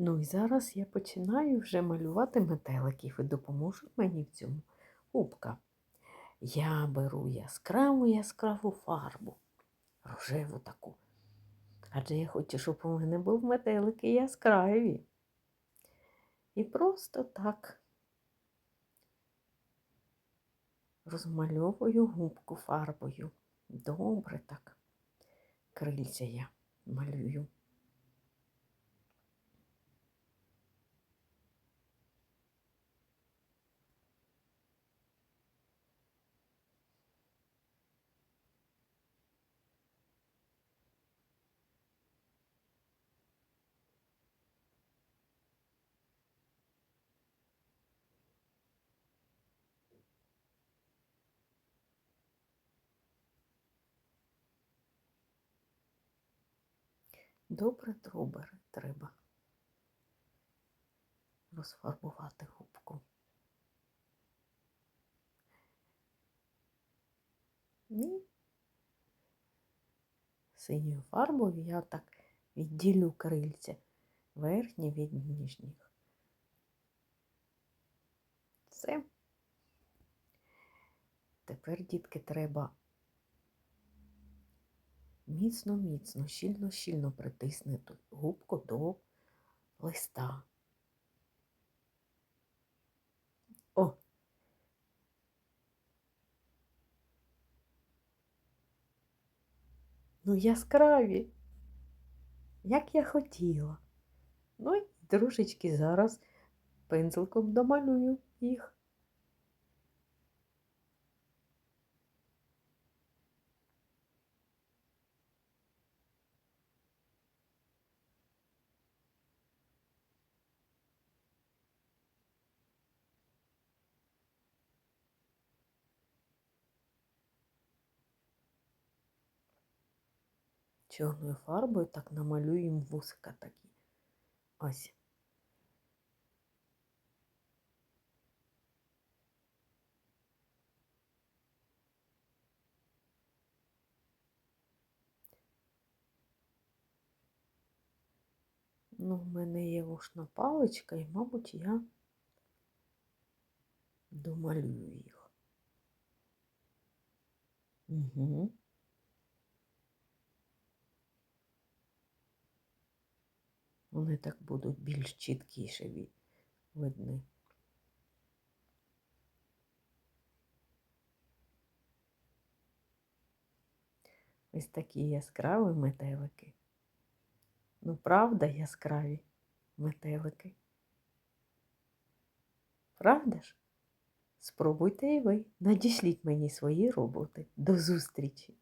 Ну і зараз я починаю вже малювати метеликів і допоможуть мені в цьому губка. Я беру яскраву яскраву фарбу, рожеву таку. Адже я хочу, щоб у мене був метелики яскраві. І просто так розмальовую губку фарбою. Добре так. Крильця я малюю. Добре добре треба розфарбувати губку. І синьою фарбою я так відділю крильця верхні від ніжніх. Все. Тепер, дітки, треба міцно-міцно, щільно-щільно притиснути губку до листа. О! Ну, яскраві, як я хотіла. Ну і трошечки зараз пензликом домалюю їх. Чорною фарбою так намалюємо вусика такі. Ось. Ну, в мене є вушна паличка, і, мабуть, я домалюю їх. Угу. Вони так будуть більш чіткіше видні. Ось такі яскраві метелики. Ну, правда, яскраві метелики. Правда ж? Спробуйте і ви. Надішліть мені свої роботи. До зустрічі!